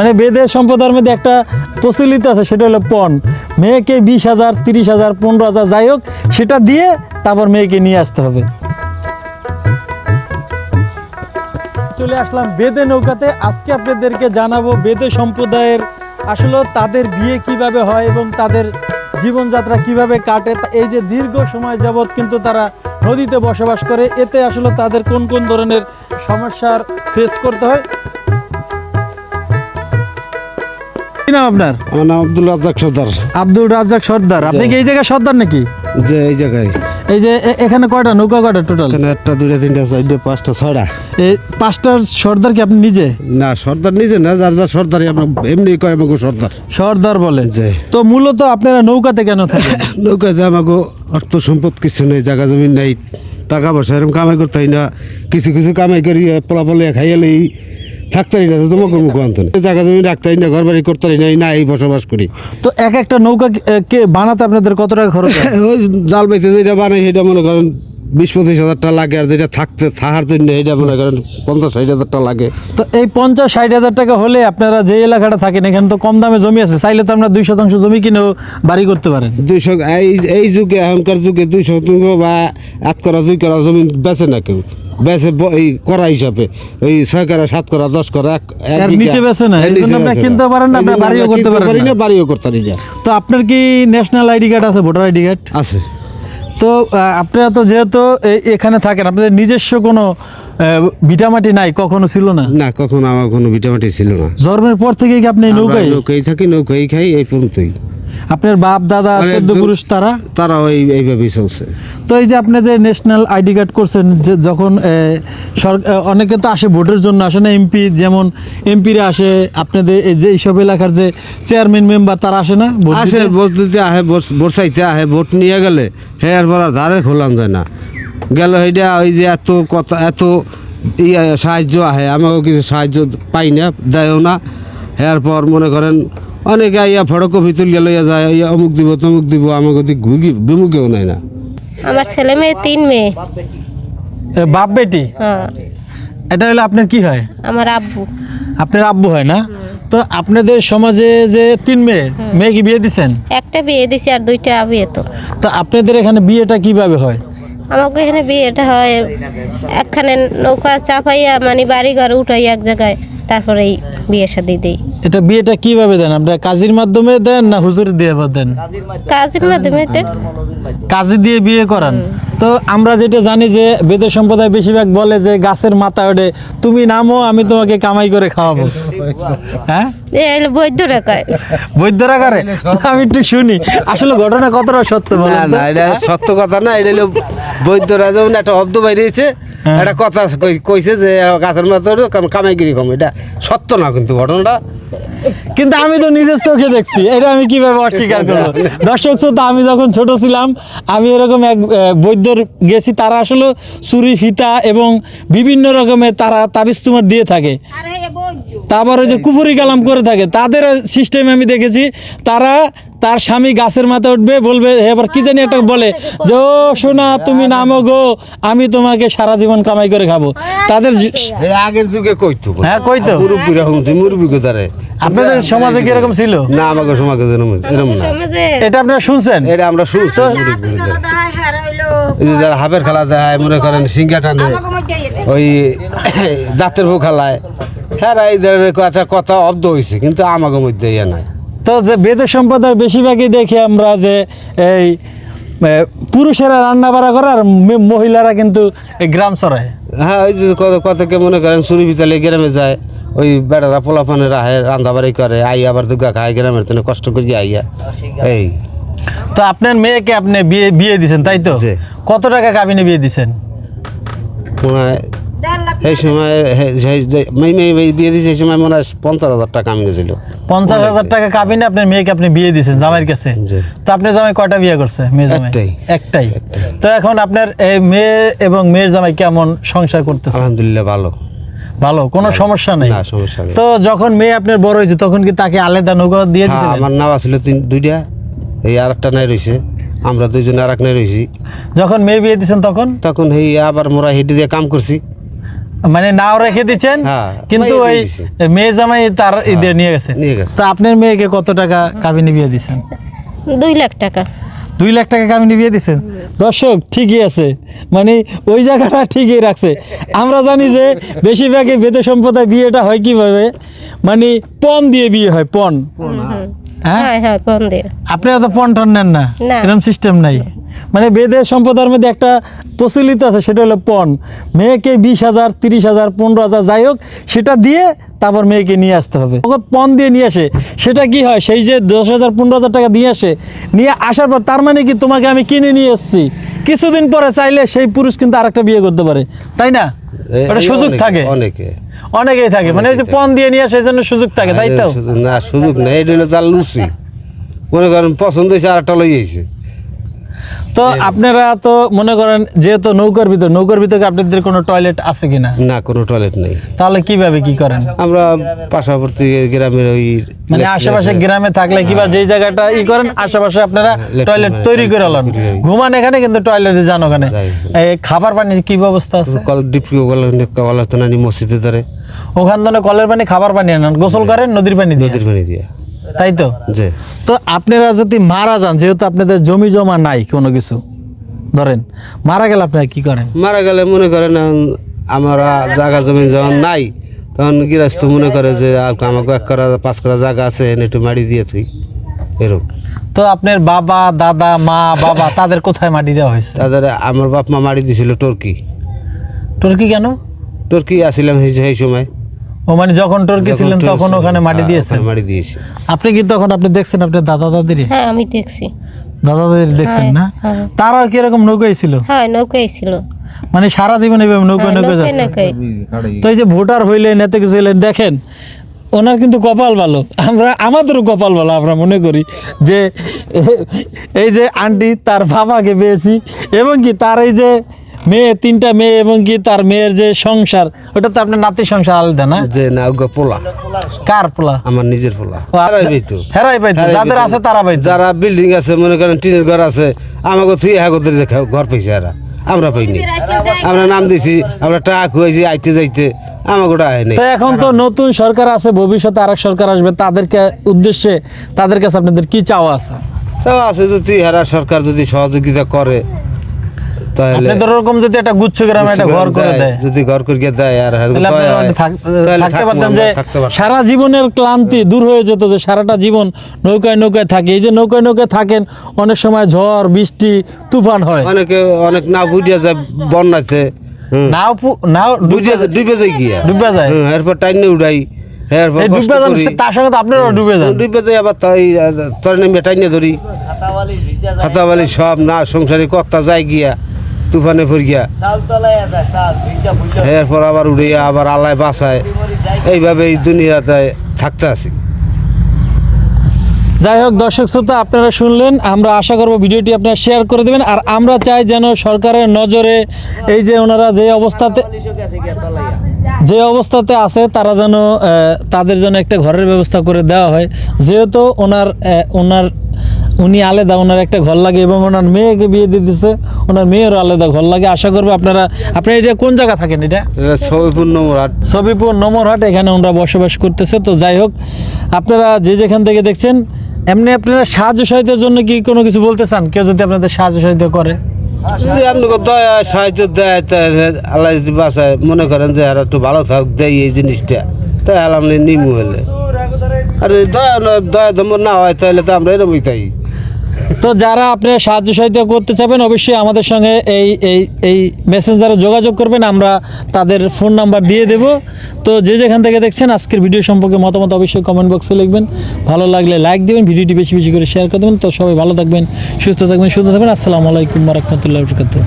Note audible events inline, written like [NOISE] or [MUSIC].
মানে বেদের সম্প্রদায়ের মধ্যে একটা প্রচলিত আছে, সেটা হলো পণ। মেয়েকে বিশ হাজার, তিরিশ হাজার, পনেরো হাজার, যাই হোক, সেটা দিয়ে তারপর মেয়েকে নিয়ে আসতে হবে। চলে আসলাম বেদে নৌকাতে। আজকে আপনাদেরকে জানাব বেদে সম্প্রদায়ের আসলে তাদের বিয়ে কীভাবে হয় এবং তাদের জীবনযাত্রা কীভাবে কাটে। এই যে দীর্ঘ সময় যাবৎ কিন্তু তারা নদীতে বসবাস করে, এতে আসলে তাদের কোন কোন ধরনের সমস্যার ফেস করতে হয় কি নাম আপনার? আমার নাম আব্দুল রাজ্জাক সর্দার। আব্দুল রাজ্জাক সর্দার। আপনি কি এই জায়গায় সর্দার নাকি? যে এই জায়গায়। এই যে এখানে কয়টা? নৌকা কয়টা টোটাল এখানে একটা দুইটা তিনটা চারটে পাঁচটা ছয়টা। এই পাঁচটার সর্দার কি আপনি নিজে? না সর্দার নিজে না যার যার সর্দারই আমরা এমনি কয় আমাকে সর্দার। সর্দার বলে। যে তো মূলত আপনারা নৌকাতে কেন থাকেন? [LAUGHS] নৌকায় যে আমাকে অর্থ সম্পদ কিছু নেই জায়গা জমি নেই টাকা পয়সা এরকম কামাই করতে হয় না। কিছু কিছু কামাই করি পোলাপলে খাইয়ালেই থাকতারি না তো তোমাকে মুখ আনতেন জায়গা জমি রাখতারি না ঘর বাড়ি করতারি নাই না এই বসবাস করি। তো এক একটা নৌকা কে বানাতে আপনাদের কত টাকা খরচ [LAUGHS] ওই জাল বাইতে যেটা বানাই সেটা মনে করেন বিশ পঁচিশ হাজার টাকা লাগে আর যেটা থাকতে থাকার জন্য এটা মনে করেন পঞ্চাশ ষাট হাজার টাকা লাগে। তো এই পঞ্চাশ ষাট হাজার টাকা হলে আপনারা যে এলাকাটা থাকেন এখানে তো কম দামে জমি আছে চাইলে তো আপনারা দুই শতাংশ জমি কিনেও বাড়ি করতে পারেন। দুইশো এই এই যুগে এখনকার যুগে দুই শতাংশ বা এক করা দুই করা জমি বেচে না কেউ। বেচে এই করা হিসাবে। এই ছয় করা সাত করা দশ করা এক। নিচে বেচে না, এর এই জন্য নিচে আপনারা পারেন না, বাড়িও করতে পারেন না। বাড়িও করতে পারি না। তো আপনার কি ন্যাশনাল আইডি কার্ড আছে ভোটার আইডি কার্ড আছে। তো আপনারা তো যেহেতু এখানে থাকেন আপনাদের নিজস্ব কোনো ভিটামাটি নাই কখনো ছিল না? না কখনো আমার কোনো ভিটামাটি ছিল না। জন্মের পর থেকে কি আপনি নৌকায়? নৌকাই থাকি নৌকাই খাই এই পর্যন্তই। আপনার বাপ দাদা মানে চোদ্দ পুরুষ তারা? তারাও এই এইভাবেই চলছে। তো এই যে আপনি যে ন্যাশনাল আইডি কার্ড করছেন যে যখন অনেকে তো আসে ভোটের জন্য আসে না এমপি যেমন এমপিরা আসে আপনাদের এই যে এইসব এলাকার যে চেয়ারম্যান মেম্বার তারা আসে না ভোট আসে ভোট দিতে আহে ভোট- চাইতে আহে ভোট নিয়ে গেলে হে আর পর ধারে খোলান যায় না। গেল এইটা ওই যে এত কথা এত ইয়ে সাহায্য আহে আমাকেও কিছু সাহায্য পাই না দেয়ও না। হেয়ার পর মনে করেন অনেকে আইয়া ফটো কপি তুলিয়া লইয়া যায় ইয়া অমুক দিব তমুক দিব আমাকে দিক ঘুগি বিমুখেও নেয় না। আমার ছেলে মেয়ে তিন মেয়ে। এ, বাপ বেটি? হ্যাঁ। এটা হলো আপনার কি হয়? আমার আব্বু। আপনার আব্বু হয় না? তো আপনাদের সমাজে যে তিন মেয়ে মেয়ে কি বিয়ে দিচ্ছেন একটা বিয়ে দিছি আর দুইটা বিয়ে তো। তো আপনাদের এখানে বিয়েটা কীভাবে হয়? আমাকে এখানে বিয়েটা হয় একখানে নৌকা চাপাইয়া মানে বাড়ি ঘর উঠাই এক জায়গায় তারপরে এই বিয়ে শাদি দিই। এটা বিয়েটা কীভাবে দেন? আপনারা কাজীর মাধ্যমে দেন না হুজুর দিয়ে দেন? কাজের মাধ্যমে তো কাজে দিয়ে বিয়ে করান। তো আমরা যেটা জানি যে বেদ সম্প্রদায় বেশিরভাগ বলে যে গাছের মাথা ওঠে তুমি নামো আমি তোমাকে কামাই করে খাওয়াবো। হ্যাঁ? এই হলো বৈদ্য রেখায়। বৈদ্যরা করে আমি একটু শুনি। আসলে ঘটনা কতটা সত্য না না এটা সত্য কথা না এটা হলো বৈদ্যরা যেমন একটা শব্দ বাইরেছে। একটা কথা কই- কইছে যে গাছের মাথা কামাইগিরি কম এটা সত্য না কিন্তু ঘটনাটা? কিন্তু আমি তো নিজের চোখে দেখছি। এটা আমি কীভাবে অস্বীকার করব? [LAUGHS] দর্শক শ্রোতা আমি যখন ছোট ছিলাম আমি এরকম এক বৈদ্যর গেছি। তারা আসলে চুরি ফিতা এবং বিভিন্ন রকমের তারা তাবিজ তোমার দিয়ে থাকে। তারপর ওই যে কুপুরি কালাম করে থাকে। তাদের সিস্টেম আমি দেখেছি তারা তার স্বামী গাছের মাথায় উঠবে বলবে এবার কি জানি একটা বলে? যে ও শোনা তুমি নামো গো আমি তোমাকে সারা জীবন কামাই করে খাব। তাদের আগের যুগে কইতো হ্যাঁ কই তো মুরব্বীরা শুনছি মুরব্বী কোথারে? আপনাদের সমাজে কি এরকম ছিল? না আমাকে সমাজে এরম এরম না। এটা আপনারা শুনছেন? এটা আমরা শুনছি যে যারা হাবের খেলা দেয় মনে করেন সিঙ্গা টানে ওই [COUGHS] দাঁতের ভু খেলায়। হ্যাঁ এই কথা কথা অব্দ হয়েছে কিন্তু আমাকে মধ্যে ইয়ে নাই। তো যে বেদের সম্প্রদায় বেশিরভাগই দেখি আমরা যে এই পুরুষেরা রান্না বাড়া করে আর মহিলারা কিন্তু গ্রাম চড়ায় হ্যাঁ ওই যে কত কতকে মনে করেন চুরি বিতালে গ্রামে যায় ওই বেড়ারা পোলাপানের আহে রান্না বাড়ি করে আই আবার দুগা খায় গ্রামের জন্য কষ্ট করি আইয়া। এই। তো আপনার মেয়েকে আপনি বিয়ে বিয়ে দিছেন তাই তো। কত টাকা কাবিনে বিয়ে দিছেন? মনে হয় এই সময় সেই মেয়ে মেয়ে বিয়ে দিয়েছে সেই সময় মনে হয় পঞ্চাশ হাজার টাকা আমি গেছিল। পঞ্চাশ হাজার টাকা কাবিনে আপনার মেয়েকে আপনি বিয়ে দিয়েছেন জামাইয়ের কাছে। তো আপনার জামাই কয়টা বিয়ে করছে মেয়ে জামাই? একটাই। তো এখন আপনার এই মেয়ে এবং মেয়ের জামাই কেমন সংসার করতেছে? আলহামদুলিল্লাহ ভালো। ভালো কোনো সমস্যা নেই? না সমস্যা নেই। তো যখন মেয়ে আপনার বড় হয়েছে তখন কি তাকে আলাদা নৌকা দিয়ে হ্যাঁ দিয়েছিলেন? আমার নাম ছিল তিন দুইটা এই আর একটা নাই রয়েছে। আমরা দুইজন আর এক নাই রয়েছি। যখন মেয়ে বিয়ে দিয়েছেন তখন? তখন এই আবার মোরা হেঁটে দিয়ে কাম করছি। মানে নাও রেখে দিচ্ছেন হ্যাঁ, কিন্তু ওই মেয়ে জামাই তার ঈদে নিয়ে গেছে। তো আপনার মেয়েকে কত টাকা কাবিনী বিয়ে দিচ্ছেন দুই লাখ টাকা। দুই লাখ টাকা কামিনী বিয়ে দিচ্ছেন দর্শক ঠিকই আছে। মানে ওই জায়গাটা ঠিকই রাখছে। আমরা জানি যে বেশিরভাগই বেদে সম্প্রদায় বিয়েটা হয় কীভাবে? মানে পণ দিয়ে বিয়ে হয় পণ। হ্যাঁ। হ্যাঁ? হ্যাঁ আপনারা তো পণ টন নেন না। না। এরকম সিস্টেম নাই। মানে বেদের সম্পদার মধ্যে একটা প্রচলিত আছে সেটা হলো পণ। মেয়েকে বিশ হাজার তিরিশ হাজার পনেরো হাজার যাই হোক সেটা দিয়ে তারপর মেয়েকে নিয়ে আসতে হবে। তখন পণ দিয়ে নিয়ে আসে সেটা কি হয়? সেই যে দশ হাজার পনেরো হাজার টাকা দিয়ে আসে নিয়ে আসার পর তার মানে কি তোমাকে আমি কিনে নিয়ে এসেছি। কিছুদিন পরে চাইলে সেই পুরুষ কিন্তু আরেকটা বিয়ে করতে পারে। তাই না? ওটা সুযোগ থাকে। অনেকে। অনেকেই থাকে মানে ওই যে পণ দিয়ে নিয়ে আসে জন্য সুযোগ থাকে তাই তো? না সুযোগ নেই এটা হলো যার লুচি। মনে করেন পছন্দ হয়েছে আর একটা লই আইছে তো আপনারা তো মনে করেন যেহেতু নৌকার ভিতর নৌকার ভিতরে আপনাদের কোনো টয়লেট আছে কিনা? না কোনো টয়লেট নেই। তাহলে কীভাবে কি করেন? আমরা পাশাপাশি গ্রামের ওই মানে আশেপাশে গ্রামে থাকলে কিবা যেই জায়গাটা ই করেন আশেপাশে আপনারা টয়লেট মানে তৈরি করে লন। ঘুমান এখানে কিন্তু টয়লেটে যান ওখানে। খাবার পানির কি ব্যবস্থা আছে? কল ডিপি কল মসজিদে ধরে। ওখান থেকে কলের পানি খাবার পানি আনেন গোসল করেন নদীর পানি দিয়ে? নদীর পানি দিয়া। তাই তো? তো আপনারা যদি মারা যান যেহেতু আপনাদের জমি জমা নাই কোনো কিছু ধরেন মারা গেলে আপনারা কি করেন? মারা গেলে মনে করেন আমরা জায়গা জমি যখন নাই তখন গৃহস্থ মনে করে যে আমাকে এক করা পাঁচ করা জায়গা আছে এনে একটু মাটি দিয়ে তুই এরকম। তো আপনার বাবা দাদা মা বাবা তাদের কোথায় মাটি দেওয়া হয়েছে? তাদের আমার বাপ মা মাটি দিয়েছিল টর্কি। টর্কি কেন? টর্কি আসিলাম সেই সময়। ও মানে যখন টর্কি ছিলেন তখন ওখানে মাটি হ্যাঁ, দিয়েছেন? মাটি দিয়েছে। আপনি কি তখন আপনি দেখছেন আপনার দাদা দাদির? হ্যাঁ আমি দেখছি। দাদা দাদির দেখছেন না? হ্যাঁ। তারা কি এরকম নৌকায় ছিল? হ্যাঁ নৌকাই ছিল। মানে সারা জীবন এইভাবে নৌকায় হ্যাঁ, নৌকায় নৌকায় যাচ্ছে? তো এই যে ভোটার হইলেন এত কিছু হইলেন দেখেন ওনার কিন্তু কপাল ভালো। আমরা আমাদেরও কপাল ভালো আমরা মনে করি যে এই যে আন্টি তার বাবাকে পেয়েছি এবং কি তার এই যে মেয়ে তিনটা মেয়ে এবং কি তার মেয়ের যে সংসার ওটা তো আপনার নাতি সংসার আলাদা না? যে না ওগো পোলা। কার পোলা? আমার নিজের পোলা। আপনার- হারাই পাইতো হেরাই পাইতো যাদের আছে তারা পাইতো যারা বিল্ডিং আছে মনে করেন টিনের ঘর আছে আমাকে তুই হাগদের যে খা- ঘর পাইছে এরা। আমরা পাইনি আমরা নাম দিছি আমরা টাকা খুঁয়েছি আইতে যাইতে আমাকে ওটা আয় তো এখন তো নতুন সরকার আছে ভবিষ্যতে আরেক সরকার আসবে। তাদেরকে উদ্দেশ্যে তাদের কাছে আপনাদের কি চাওয়া আছে? তো আছে যদি হেরা সরকার যদি সহযোগিতা করে তাহলে যদি একটা গুচ্ছ গ্রামে একটা ঘর করে দেয় যদি ঘর করে দেয় আর মানে থাকতে আমরা, যে সারা জীবনের ক্লান্তি দূর হয়ে যেত যে সারাটা জীবন নৌকায় নৌকায় থাকে। এই যে নৌকায় নৌকায় থাকেন অনেক সময় ঝড় বৃষ্টি তুফান হয়। অনেকে অনেক না বুঝিয়া যায় বন্যাতে নাও নাও যায়, ডুবে যায় গিয়া ডুবে যায়। এরপর টাইনে উড়াই ডুবে। তার সঙ্গে আপনারাও ডুবে যান। ডুবে যাই আবার তাই তোর নেমে টাইনে ধরি। হাতাবালি সব না সংসারে কর্তা যায় গিয়া। তুফানে গিয়া। এরপর আবার উড়িয়া আবার আল্লাহ বাঁচায়। এইভাবে এই দুনিয়াতে থাকতে আছি। যাই হোক দর্শক শ্রোতা আপনারা শুনলেন আমরা আশা করব ভিডিওটি আপনারা শেয়ার করে দেবেন আর আমরা চাই যেন সরকারের নজরে এই যে ওনারা যে অবস্থাতে যে অবস্থাতে আছে তারা যেন তাদের জন্য একটা ঘরের ব্যবস্থা করে দেওয়া হয়। যেহেতু ওনার ওনার উনি আলাদা ওনার একটা ঘর লাগে এবং ওনার মেয়েকে বিয়ে দিয়ে দিচ্ছে ওনার মেয়েরও আলাদা ঘর লাগে। আশা করব আপনারা আপনারা এটা কোন জায়গা থাকেন এটা? এটা ছবিপূর্ণ রাত ছবিপুর নমরহাট এখানে ওনারা বসবাস করতেছে। তো যাই হোক আপনারা যে যেখান থেকে দেখছেন এমনি আপনারা সাহায্য সহায়তার জন্য কি কোনো কিছু বলতে চান? কেউ যদি আপনাদের সাহায্য সহায়তা করে। আপনাকে দয়া সাহায্য দেয় আল্লাহ যদি মনে করেন যে আর একটু ভালো থাক দেয় এই জিনিসটা। তাই আলাম নিমু হলে। আর দয়া দয়া না হয় তাহলে তো আমরা এরকমই তাই তো যারা আপনারা সাহায্য সহায়তা করতে চাবেন অবশ্যই আমাদের সঙ্গে এই এই এই মেসেঞ্জারে যোগাযোগ করবেন। আমরা তাদের ফোন নাম্বার দিয়ে দেব। তো যে যেখান থেকে দেখছেন, আজকের ভিডিও সম্পর্কে মতামত অবশ্যই কমেন্ট বক্সে লিখবেন। ভালো লাগলে লাইক দেবেন, ভিডিওটি বেশি বেশি করে শেয়ার করে দেবেন। তো সবাই ভালো থাকবেন, সুস্থ থাকবেন সুস্থ থাকবেন। আসসালামু আলাইকুম রহমতুল্লাহ বরকাতুহ।